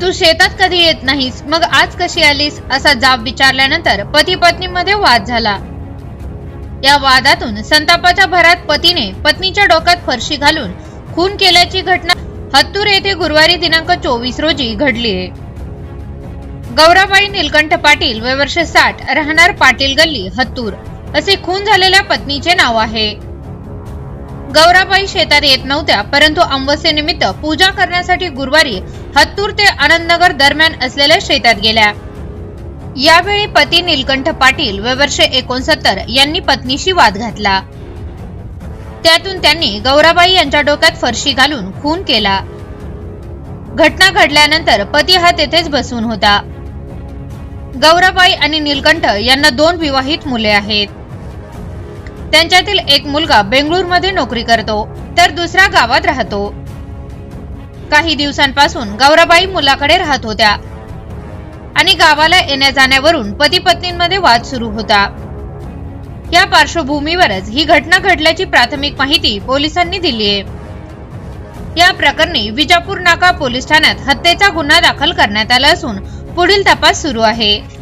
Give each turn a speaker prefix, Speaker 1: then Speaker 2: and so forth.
Speaker 1: तू शेतात कधी येत नाहीस? मग आज कशी आलीस? असा जाब विचारल्यानंतर पती पत्नीमध्ये वाद झाला. या वादातून संतापाच्या भरात पतीने पत्नीच्या डोक्यात फरशी घालून खून केल्याची घटना हत्तूर येथे गुरुवारी दिनांक चोवीस रोजी घडली आहे. गौराबाई निलकंठ पाटील वय वर्ष साठ राहणार पाटील गल्ली हत्तूर. असे खून झालेल्या पत्नीचे नाव आहे. गौराबाई शेतात येत नव्हत्या परंतु अमावस्येनिमित्त पूजा करण्यासाठी गुरुवारी हत्तूर ते आनंदनगर दरम्यान असलेल्या शेतात गेल्या. यावेळी पती नीलकंठ पाटील व वर्ष एकोणसत्तर यांनी पत्नीशी वाद घातला. त्यातून त्यांनी गौराबाई यांच्या डोक्यात फरशी घालून खून केला. घटना घडल्यानंतर पती हा तेथेच बसून होता. गौराबाई आणि नीलकंठ यांना दोन विवाहित मुले आहेत. त्यांच्यातील एक मुलगा बेंगळूरमध्ये नोकरी करतो तर दुसरा गावात राहतो. काही दिवसांपासून गौराबाई मुलाकडे राहत होत्या आणि गावाला येण्या जाण्यावरून पती पत्नींमध्ये वाद सुरू होता. या पार्श्वभूमीवरच ही घटना घडल्याची प्राथमिक माहिती पोलिसांनी दिली आहे या प्रकरणी विजापूर नाका पोलीस ठाण्यात हत्येचा गुन्हा दाखल करण्यात आला असून पुढील तपास सुरू आहे.